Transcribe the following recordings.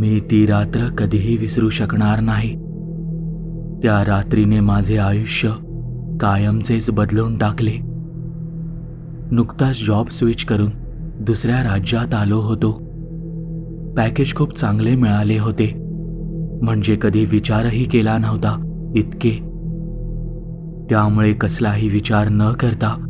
मी ती रात्र कधीही विसरू शकणार नाही. त्या रात्रीने माझे आयुष्य कायमचेच बदलून टाकले. नुकताच जॉब स्विच करून दुसऱ्या राज्यात आलो होतो. पॅकेज खूप चांगले मिळाले होते. म्हणजे कधी विचारही केला नव्हता इतके. त्यामुळे कसलाही विचार न करता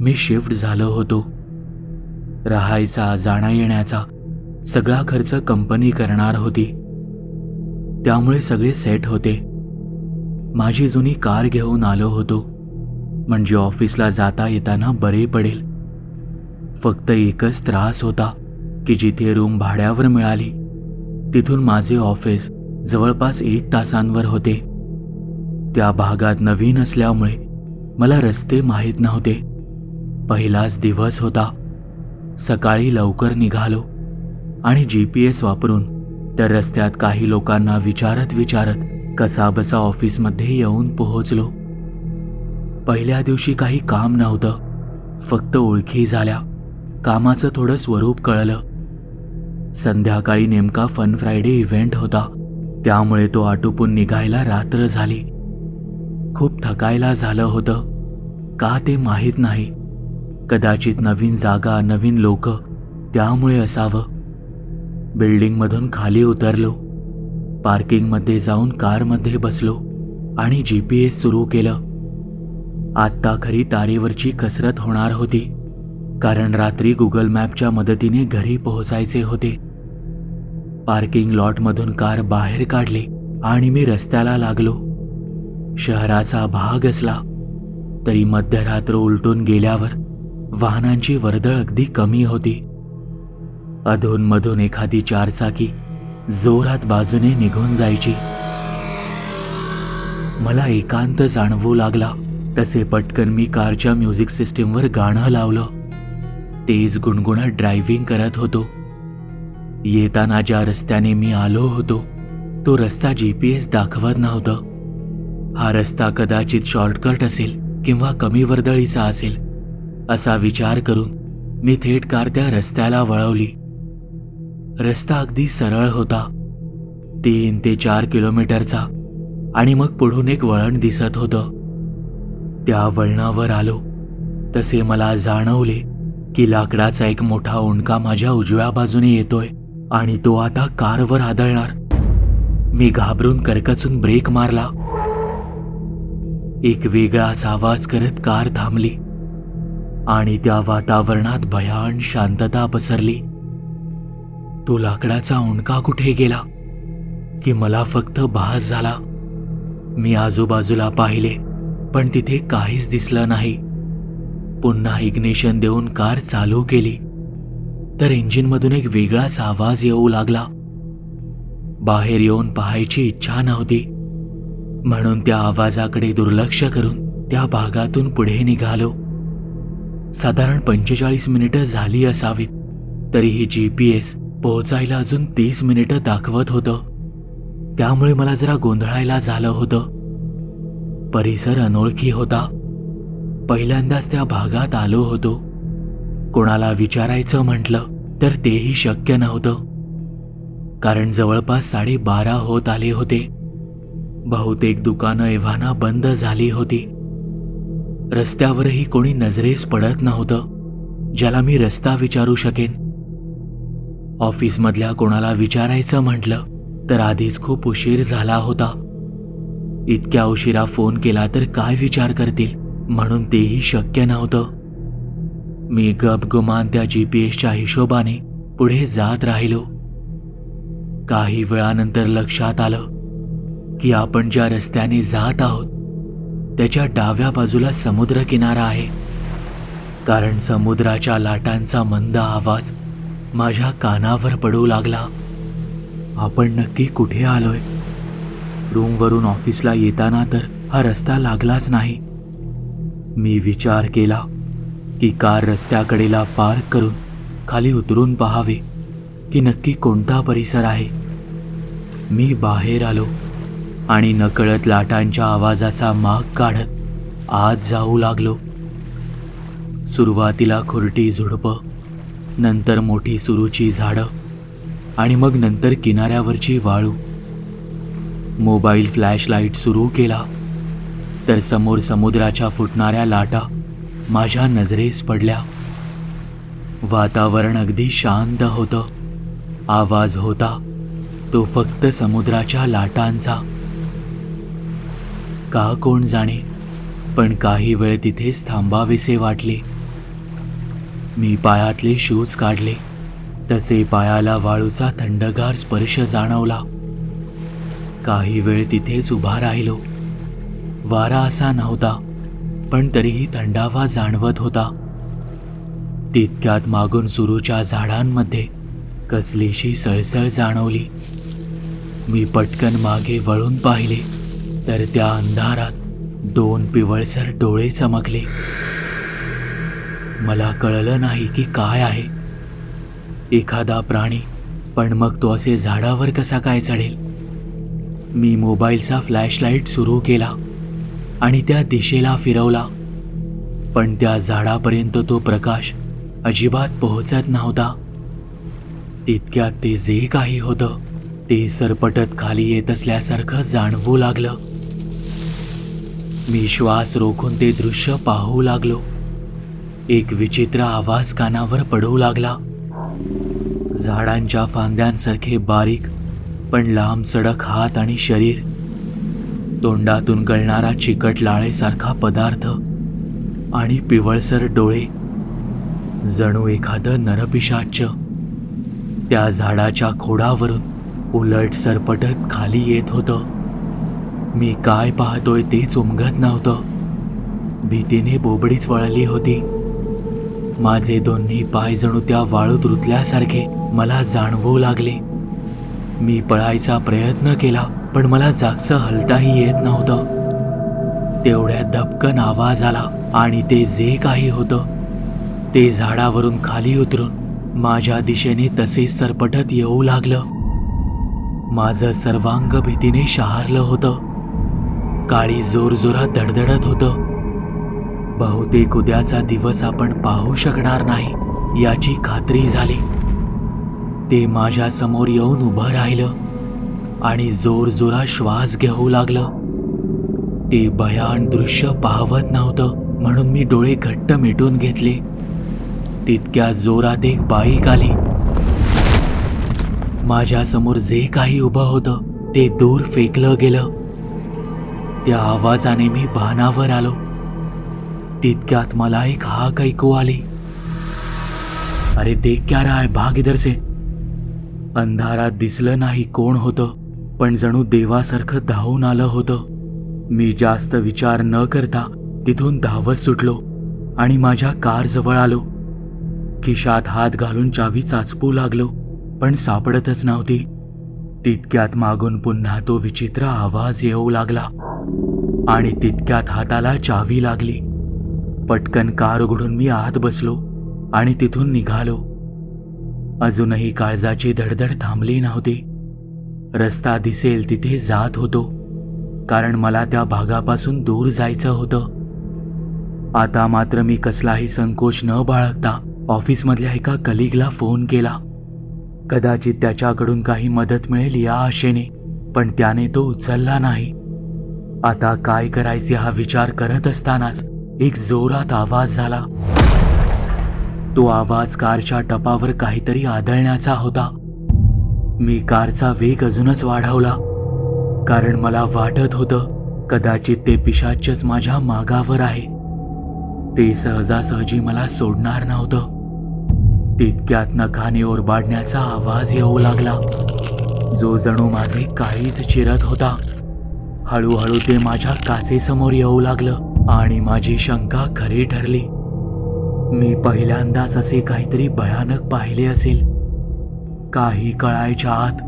मी शिफ्ट झालो होतो. राहायचा जाण्या येण्याचा सगळा खर्च कंपनी करणार होती. त्यामुळे सगळे सेट होते. माझी जुनी कार घेऊन आलो होतो. म्हणजे ऑफिसला जाता येताना बरे पडेल. फक्त एकच त्रास होता की जिथे रूम भाड्यावर मिळाली तिथून माझे ऑफिस जवळपास एक तासांवर होते. त्या भागात नवीन असल्यामुळे मला रस्ते माहीत नव्हते. पहिलाच दिवस होता. सकाळी लवकर निघालो. आणि जी पी एस वापरून तर रस्त्यात काही लोकांना विचारत विचारत कसाबसा ऑफिसमध्ये येऊन पोहोचलो. पहिल्या दिवशी काही काम नव्हतं. फक्त ओळखी झाल्या. कामाचं थोडं स्वरूप कळलं. संध्याकाळी नेमका फन फ्रायडे इव्हेंट होता. त्यामुळे तो आटोपून निघायला रात्र झाली. खूप थकायला झालं होतं. का ते माहीत नाही. कदाचित नवीन जागा नवीन लोक त्यामुळे असावं. बिल्डिंगमधून खाली उतरलो. पार्किंगमध्ये जाऊन कारमध्ये बसलो आणि जी पी एस सुरू केलं. आत्ता खरी तारेवरची कसरत होणार होती कारण रात्री गुगल मॅपच्या मदतीने घरी पोहोचायचे होते. पार्किंग लॉटमधून कार बाहेर काढली आणि मी रस्त्याला लागलो. शहराचा भाग असला तरी मध्यरात्र उलटून गेल्यावर वाहनांची वर्दळ अगदी कमी होती. अधूनमधून एखादी चारचाकी जोरात बाजूने निघून जायची. मला एकांत जाणवू लागला. तसे पटकन मी कारच्या म्युझिक सिस्टीमवर गाणं लावलं. तेज गुणगुणत ड्रायव्हिंग करत होतो. येताना ज्या रस्त्याने मी आलो होतो तो रस्ता जी पी एस दाखवत नव्हतं. हा रस्ता कदाचित शॉर्टकट असेल किंवा कमी वर्दळीचा असेल असा विचार करून मी थेट कार त्या रस्त्याला वळवली. रस्ता अगदी सरळ होता. तीन ते चार किलोमीटरचा. आणि मग पुढून एक वळण दिसत होतं. त्या वळणावर आलो. तसे मला जाणवले की लाकडाचा एक मोठा ओंडका माझ्या उजव्या बाजूने येतोय आणि तो आता कारवर आदळणार. मी घाबरून करकचून ब्रेक मारला. एक वेगळाच आवाज करत कार थांबली. आणि त्या वातावरणात भयान शांतता पसरली. तो लाकडाचा ओंडका कुठे गेला? की मला फक्त भास झाला? मी आजूबाजूला पाहिले पण तिथे काहीच दिसलं नाही. पुन्हा इग्निशन देऊन कार चालू केली. तर इंजिनमधून एक वेगळाच आवाज येऊ लागला. बाहेर येऊन पाहायची इच्छा नव्हती. म्हणून त्या आवाजाकडे दुर्लक्ष करून त्या भागातून पुढे निघालो. साधारण पंचेचाळीस मिनिटं झाली असावीत तरीही जी पी एस पोहोचायला अजून तीस मिनिटं दाखवत होतं. त्यामुळे मला जरा गोंधळायला झालं होतं. परिसर अनोळखी होता. पहिल्यांदाच त्या भागात आलो होतो. कोणाला विचारायचं म्हटलं तर तेही शक्य नव्हतं. कारण जवळपास साडेबारा होत आले होते. बहुतेक दुकानं एव्हाना बंद झाली होती. रस्त्यावरही कोणी नजरेस पडत नव्हतं ज्याला मी रस्ता विचारू शकेन. ऑफिसमधल्या कोणाला विचारायचं म्हटलं तर आधीच खूप उशीर झाला होता. इतक्या उशिरा फोन केला तर काय विचार करतील म्हणून तेही शक्य नव्हतं. मी गपगुमान त्या जी पी एसच्या हिशोबाने पुढे जात राहिलो. काही वेळानंतर लक्षात आलं की आपण ज्या रस्त्याने जात आहोत त्याच्या डाव्या बाजूला समुद्र किनारा आहे. कारण समुद्राच्या लाटांचा मंद आवाज माझ्या कानावर पडू लागला. आपण नक्की कुठे आलोय? रूमवरून ऑफिसला येताना तर हा रस्ता लागलाच नाही. मी विचार केला की कार रस्त्याकडेला पार्क करून खाली उतरून पहावे की नक्की कोणता परिसर आहे. मी बाहेर आलो आणि नकळत लाटांच्या आवाजाचा माग काढत आत जाऊ लागलो. सुरुवातीला खुर्टी झुडपं नंतर मोठी सुरूची झाडं आणि मग नंतर किनाऱ्यावरची वाळू. मोबाईल फ्लॅशलाईट सुरू केला तर समोर समुद्राच्या फुटणाऱ्या लाटा माझ्या नजरेस पडल्या. वातावरण अगदी शांत होतं. आवाज होता तो फक्त समुद्राच्या लाटांचा. का कोण जाणे पण काही वेळ तिथेच थांबावेसे वाटले. मी पायातले शूज काढले. तसे पायाला वाळूचा थंडगार स्पर्श जाणवला. काही वेळ तिथेच उभा राहिलो. वारा असा नव्हता पण तरीही थंडावा जाणवत होता. तितक्यात मागून सुरूच्या झाडांमध्ये कसलीशी सळसळ जाणवली. मी पटकन मागे वळून पाहिले तर त्या अंधारात दोन पिवळसर डोळे चमकले. मला कळलं नाही की काय आहे. एखादा प्राणी पण मग तो असे झाडावर कसा काय चढेल? मी मोबाईलचा फ्लॅशलाईट सुरू केला आणि त्या दिशेला फिरवला. पण त्या झाडापर्यंत तो प्रकाश अजिबात पोहोचत नव्हता. तितक्यात ते जे काही होतं ते सरपटत खाली येत असल्यासारखं जाणवू लागलं. मी श्वास रोखून ते दृश्य पाहू लागलो. एक विचित्र आवाज कानावर पडू लागला. झाडांच्या फांद्यांसारखे बारीक पण लांब सडक हात आणि शरीर. तोंडातून गळणारा चिकट लाळेसारखा पदार्थ आणि पिवळसर डोळे. जणू एखादं नरपिशाच. त्या झाडाच्या खोडावरून उलट सरपटत खाली येत होतं. मी काय पाहतोय तेच उमगत नव्हतं. भीतीने बोबडीच वळली होती. माझे दोन्ही पाय जणू त्या वाळूत रुतल्यासारखे मला जाणवू लागले. मी पळायचा प्रयत्न केला पण मला जागचं हलताही येत नव्हतं. तेवढ्या धपकन आवाज आला आणि ते जे काही होतं ते झाडावरून खाली उतरून माझ्या दिशेने तसे सरपटत येऊ लागलं. माझं सर्वांग भीतीने शहारलं होतं. काळी जोरजोरात धडधडत होतं. बहुतेक उद्याचा दिवस आपण पाहू शकणार नाही याची खात्री झाली. ते माझ्यासमोर येऊन उभं राहिलं आणि जोर जोरा श्वास घेऊ लागलं. ते भयान दृश्य पाहवत नव्हतं म्हणून मी डोळे घट्ट मिटून घेतले. तितक्या जोरात एक बाईक आली. माझ्यासमोर जे काही उभं होतं ते दूर फेकलं गेलं. त्या आवाजाने मी भानावर आलो. तितक्यात मला एक हाक ऐकू आली. अरे देख क्या राय भाग इधर से. अंधारात दिसलं नाही कोण होतं पण जणू देवासारखं धावून आलं होतं. मी जास्त विचार न करता तिथून धावत सुटलो आणि माझ्या कारजवळ आलो. खिशात हात घालून चावी चाचपू लागलो पण सापडतच नव्हती. तितक्यात मागून पुन्हा तो विचित्र आवाज येऊ लागला आणि तितक्यात हाताला चावी लागली. पटकन कार उघडून मी आत बसलो आणि तिथून निघालो. अजूनही काळजाची धडधड थांबली नव्हती. रस्ता दिसेल तिथे जात होतो कारण मला त्या भागापासून दूर जायचं होतं. आता मात्र मी कसलाही संकोच न बाळगता ऑफिसमधल्या एका कलिगला फोन केला. कदाचित त्याच्याकडून काही मदत मिळेल या आशेने पण त्याने तो उचलला नाही. आता काय करायचे हा विचार करत असतानाच एक जोरात आवाज झाला. तो आवाज कारच्या टपावर काहीतरी आदळण्याचा होता. मी कारचा वेग अजूनच वाढवला कारण मला वाटत होतं कदाचित ते पिशाचच माझ्या मागावर आहे. ते सहजासहजी मला सोडणार नव्हतं. तितक्यात नखाने ओरबाडण्याचा आवाज येऊ लागला. जो जणू माझे काळीच चिरत होता. हळूहळू ते माझ्या काचेसमोर येऊ लागलं. आणि माझी शंका खरी ठरली. मी पहिल्यांदाच असे काहीतरी भयानक पाहिले असेल. काही कळायच्या आत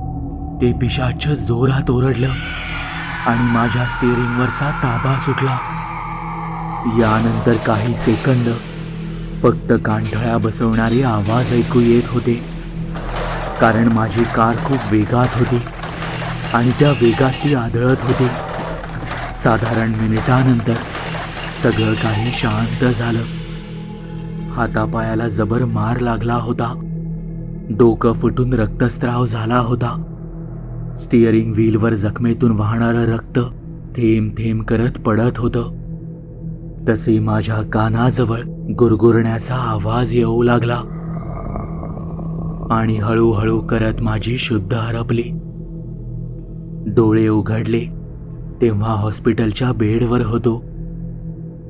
ते पिशाच जोरात ओरडलं आणि माझ्या स्टेरिंगवरचा ताबा सुटला. यानंतर काही सेकंद फक्त कांठळ्या बसवणारे आवाज ऐकू येत होते. कारण माझी कार खूप वेगात होती आणि त्या वेगात ती आदळत होती. साधारण मिनिटानंतर सगळं काही शांत झालं. हातापायाला जबर मार लागला होता. डोकं फुटून रक्तस्त्राव झाला होता. स्टिअरिंग व्हीलवर जखमेतून वाहणारं रक्त थेंब थेंब करत पडत होतं. तसे माझ्या कानाजवळ गुरगुरण्याचा आवाज येऊ लागला. आणि हळूहळू करत माझी शुद्ध हरपली. डोळे उघडले. तेव्हा हॉस्पिटलच्या बेडवर होतो.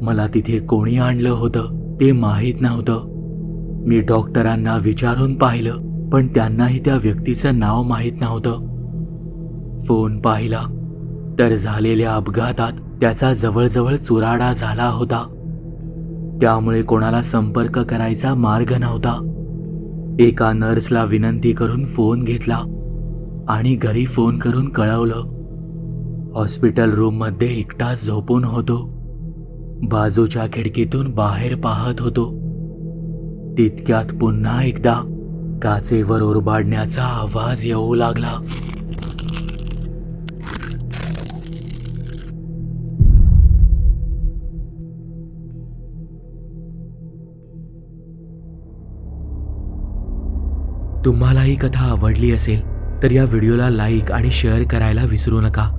मला तिथे कोणी आणलं होतं ते माहीत नव्हतं. मी डॉक्टरांना विचारून पाहिलं पण त्यांनाही त्या व्यक्तीचं नाव माहीत नव्हतं. फोन पाहिला तर झालेल्या अपघातात त्याचा जवळजवळ चुराडा झाला होता. त्यामुळे कोणाला संपर्क करायचा मार्ग नव्हता. एका नर्सला विनंती करून फोन घेतला आणि घरी फोन करून कळवलं. हॉस्पिटल रूममध्ये एकटाच झोपून होतो. बाजूच्या खिडकीतून बाहेर पाहत होतो. तितक्यात पुन्हा एकदा काचेवर ओरबाडण्याचा आवाज येऊ लागला. तुम्हाला ही कथा आवडली असेल तर या व्हिडिओला लाईक आणि शेअर करायला विसरू नका.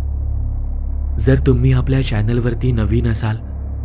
जर तुम्ही आपल्या चॅनलवरती नवीन असाल